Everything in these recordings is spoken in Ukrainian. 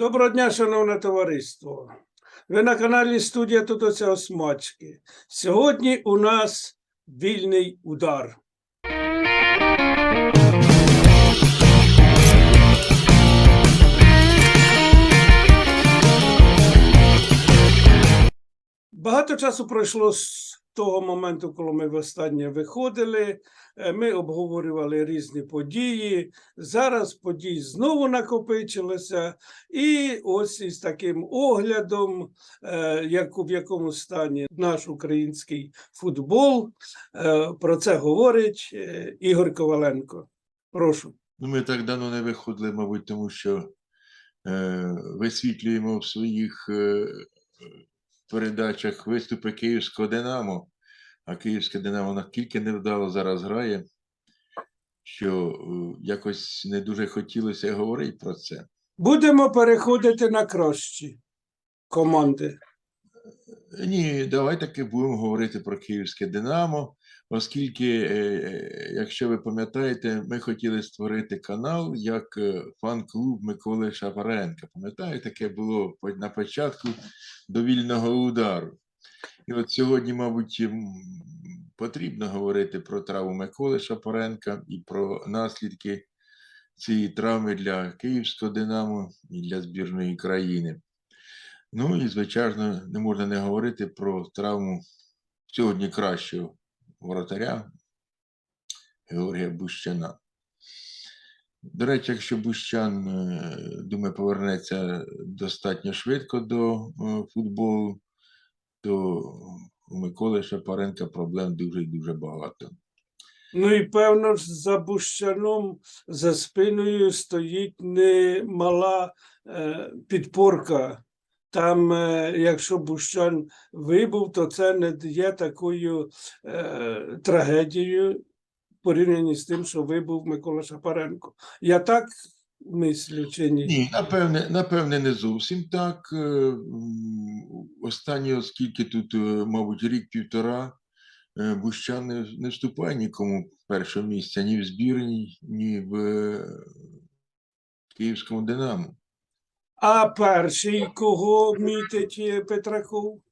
Доброго дня, шановне товариство. Ви на каналі студія Тутося Осмачки. Сьогодні у нас вільний удар. Багато часу пройшло того моменту, коли ми востаннє виходили. Е, Ми обговорювали різні події. Зараз подій знову накопичилося. І ось із таким оглядом, е, як в якому стані наш український футбол, е, про це говорить Ігор Коваленко. Прошу. Ну, ми так давно не виходили, мабуть, тому що е, висвітлюємо в своїх е, передачах виступи Київського Динамо. А Київське Динамо настільки невдало зараз грає, що е, якось не дуже хотілося говорити про це. Будемо переходити на кращі команди. Ні, давай таки будемо говорити про Київське Динамо, оскільки, е, е, якщо ви пам'ятаєте, ми хотіли створити канал як е, фан-клуб Миколи Шапаренка. Пам'ятаєте, таке було на початку довільного удару. І от сьогодні, мабуть, потрібно говорити про травму Миколи Шапаренка і про наслідки цієї травми для Київського Динамо і для збірної країни. Ну і, звичайно, не можна не говорити про травму сьогодні кращого воротаря Георгія Бущана. До речі, якщо Бущан, е, думаю, повернеться достатньо швидко до е, футболу, то у Миколи Шапаренка проблем дуже дуже багато. Ну і певно за Бущаном за спиною стоїть немала е, підпорка. Там, е, якщо Бущан вибув, то це не є такою е, трагедією в порівнянні з тим, що вибув Микола Шапаренко. Я так мислю чи ні? Ні, напевне, напевне, не зовсім так. Е, м, Останні, оскільки тут, е, мабуть, рік-півтора, е, Бущан не, не вступає нікому в перше місце ні в збірній, ні в Київському Динамо. А перший, кого мітить Петраков?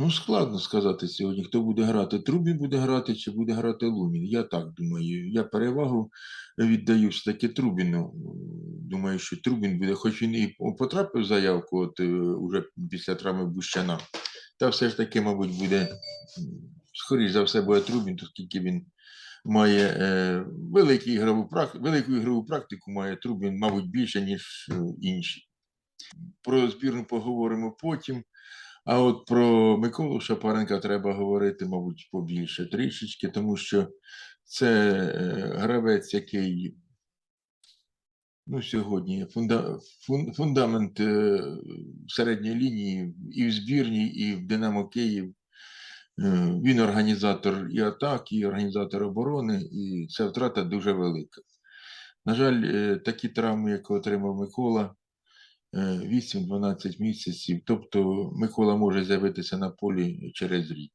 Ну, складно сказати сьогодні, хто буде грати. Трубін буде грати чи буде грати Лунін. Я так думаю. Я перевагу віддаю все-таки Трубіну. Думаю, що Трубін буде, хоч він і потрапив в заявку от, е, уже після травми Бущана, та все ж таки, мабуть, буде, скоріш за все, буде Трубін, оскільки він має е, велику ігрову, прак- велику ігрову практику, має Трубін, мабуть, більше, ніж е, інші. Про збірну поговоримо потім. А от про Миколу Шапаренка треба говорити, мабуть, побільше трішечки, тому що це е, гравець, який ну, сьогодні фунда, фун, фундамент е, середньої лінії і в збірній, і в Динамо Київ. Е, Він організатор і атак, і організатор оборони, і ця втрата дуже велика. На жаль, такі травми, як отримав Микола, 8-12 місяців. Тобто Микола може з'явитися на полі через рік.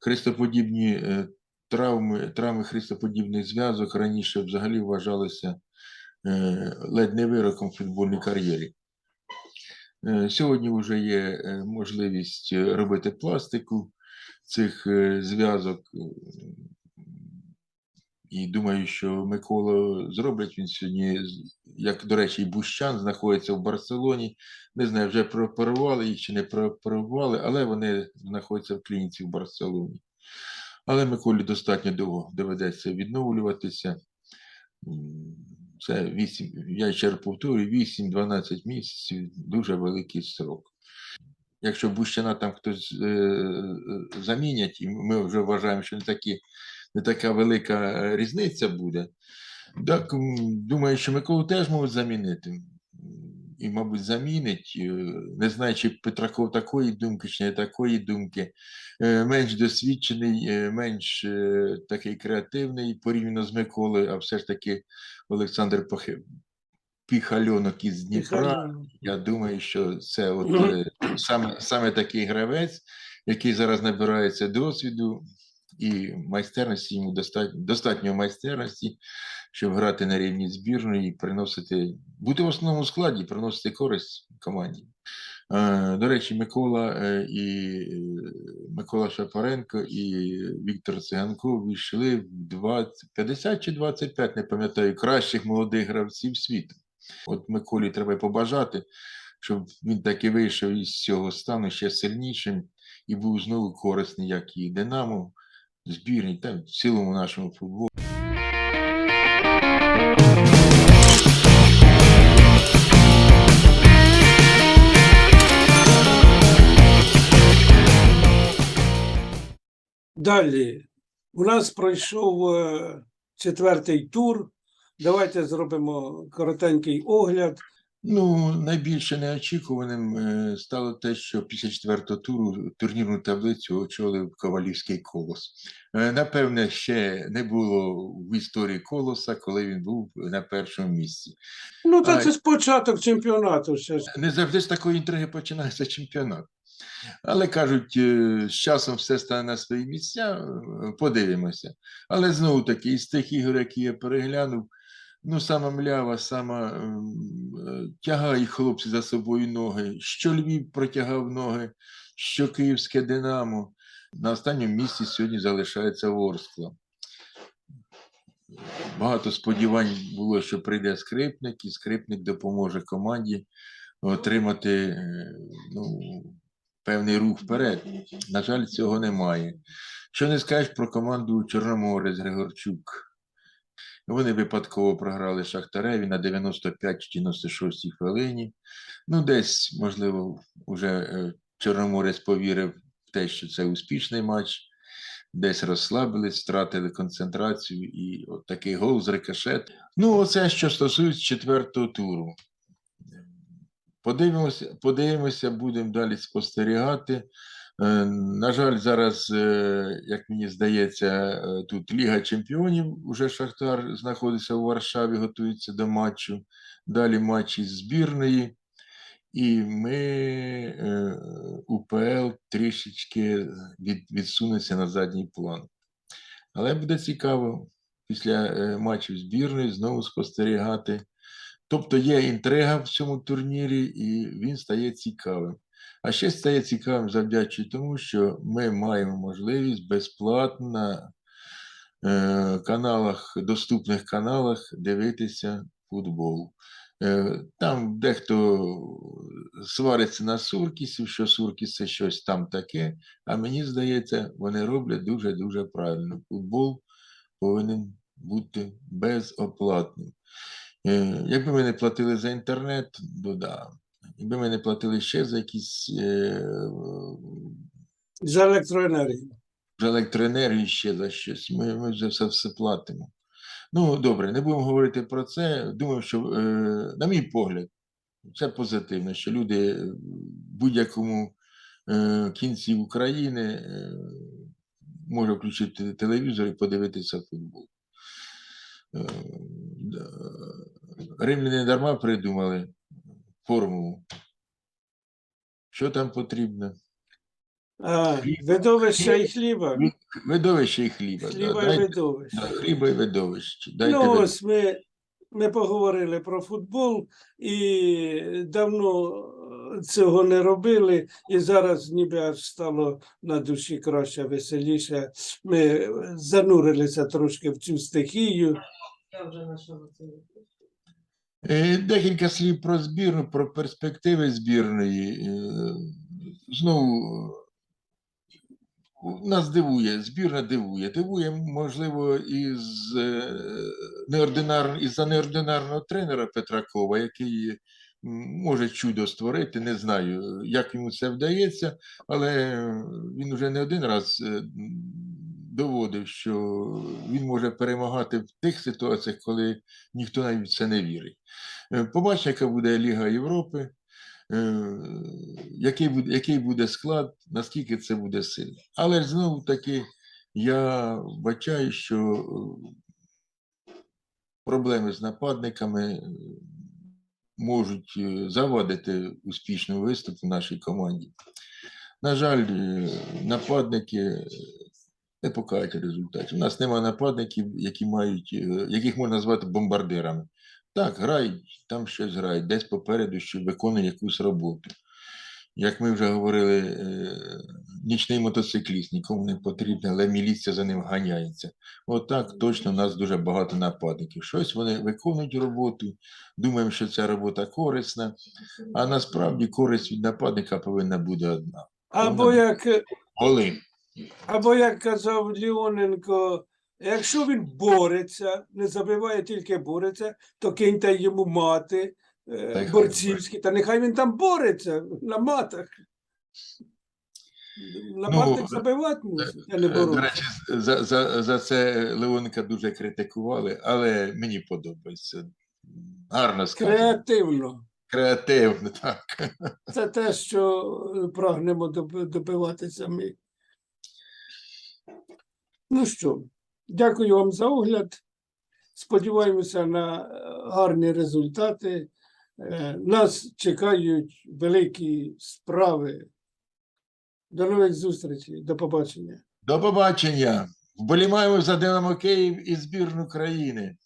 Хрестоподібні е, травми, травми хрестоподібних зв'язок раніше взагалі вважалися е, ледь не вироком в футбольній кар'єрі. Е, Сьогодні вже є е, можливість е, робити пластику цих е, зв'язок. І думаю, що Микола зроблять він сьогодні, як, до речі, і Бущан знаходиться в Барселоні. Не знаю, вже прооперували їх чи не прооперували, але вони знаходяться в клініці в Барселоні. Але Миколі достатньо довго доведеться відновлюватися. Це 8, я ще повторюю, 8-12 місяців дуже великий срок. Якщо Бущана там хтось е, е, замінять, і ми вже вважаємо, що не, такі, не така велика е, різниця буде, так думаю, що Миколу теж можуть замінити. І, мабуть, замінить, е, не знаю, чи Петраков такої думки, чи не такої думки. Е, Менш досвідчений, менш такий креативний порівняно з Миколою, а все ж таки Олександр Похи- Піхальонок із Дніпра. Я думаю, що це от, е, саме, саме такий гравець, який зараз набирається досвіду і майстерності йому достатньо, достатньо майстерності, щоб грати на рівні збірної і приносити, бути в основному складі, приносити користь команді. Е, До речі, Микола е, і е, Микола Шапаренко і Віктор Циганков війшли в 20, 50 чи 25, не пам'ятаю, кращих молодих гравців світу. От Миколі треба побажати, щоб він таки вийшов із цього стану ще сильнішим і був знову корисний, як і Динамо, збірні та в цілому нашому футболу. Далі. У нас пройшов е, четвертий тур. Давайте зробимо коротенький огляд. Ну, найбільше неочікуваним е, стало те, що після четвертого туру турнірну таблицю очолив Ковалівський колос. Е, Напевне, ще не було в історії колоса, коли він був на першому місці. Ну, та А, це ж початок чемпіонату. Ще. Не завжди з такої інтриги починається чемпіонат. Але кажуть, е, з часом все стане на свої місця, подивимося. Але знову таки, із тих ігор, які я переглянув, ну, сама млява, сама ем, е, тягає хлопці за собою ноги, що Львів протягав ноги, що Київське Динамо. На останньому місці сьогодні залишається Ворскла. Багато сподівань було, що прийде скрипник, і скрипник допоможе команді отримати е, ну, певний рух вперед. На жаль, цього немає. Що не скажеш про команду Чорноморець Григорчук? Вони випадково програли Шахтареві на 95-96 хвилині. Ну, десь, можливо, вже Чорноморець повірив в те, що це успішний матч. Десь розслабились, втратили концентрацію і от такий гол з рикошет. Ну, оце що стосується четвертого туру. Подивимося, подивимося, будемо далі спостерігати. Е, На жаль, зараз, е, як мені здається, е, тут Ліга Чемпіонів, уже Шахтар знаходиться у Варшаві, готується до матчу. Далі матчі збірної. І ми УПЛ трішечки від, відсунеться на задній план. Але буде цікаво після матчів збірної знову спостерігати. Тобто є інтрига в цьому турнірі, і він стає цікавим. А ще стає цікавим завдячуючи тому, що ми маємо можливість безплатно на е, каналах, доступних каналах дивитися футбол. Е, Там дехто свариться на Суркісів, що Суркіс це щось там таке, а мені здається, вони роблять дуже-дуже правильно. Футбол повинен бути безоплатним. Е, Якби ми не платили за інтернет, то да. Якби ми не платили ще за якісь е, з електроенергії. за електроенергію, ще за щось, ми, ми вже все, все платимо. Ну, добре, не будемо говорити про це. Думаю, що, е, на мій погляд, це позитивно, що люди в будь-якому е, кінці України е, можуть включити телевізор і подивитися футбол. Е. Римляни не дарма придумали формулу. Що там потрібно? А, Хліб. видовища і хліба. Видовище і хліба. да, і видовища. да, хліба і видовище. Дайте Ну, ви- ось ми, ми поговорили про футбол і давно е, цього не робили, і зараз ніби аж стало на душі краще, веселіше. Ми занурилися трошки в цю стихію. Я вже знайшла це. Е, Декілька слів про збірну, про перспективи збірної. Е, Знову е, нас дивує, збірна дивує. Дивує, можливо, із неординар... із-за неординарного тренера Петра Кова, який може чудо створити. Не знаю, як йому це вдається, але він вже не один раз доводив, що він може перемагати в тих ситуаціях, коли ніхто навіть в це не вірить. Е, Побачимо, яка буде Ліга Європи, е, який буде, який буде склад, наскільки це буде сильно. Але знову таки я бачаю, що е, проблеми з нападниками можуть завадити успішному виступу нашій команді. На жаль, нападники не покажуть результатів. У нас немає нападників, які мають, е, яких можна назвати бомбардирами. Так, грають, там щось грають, десь попереду, що виконує якусь роботу. Як ми вже говорили, е, нічний мотоцикліст нікому не потрібен, але міліція за ним ганяється. Отак точно у нас дуже багато нападників. Щось вони виконують роботу, думаємо, що ця робота корисна, а насправді користь від нападника повинна бути одна. Або як, Голи. Або як казав Леоненко, якщо він бореться, не забиває, тільки бореться, то киньте йому мати е, борцівські, та нехай він там бореться на матах. Нападник Ну, забивати мусить, а не Е, До речі, за, за, за це Леоника дуже критикували, але мені подобається. Гарно сказано. Креативно. Креативно, так. Це те, що е, прагнемо доби- добиватися ми. Ну що, дякую вам за огляд. Сподіваємося на е, гарні результати. Е, Нас чекають великі справи. До нових зустрічей. До побачення. До побачення. Вболіваємо за Динамо Київ і збірну країни.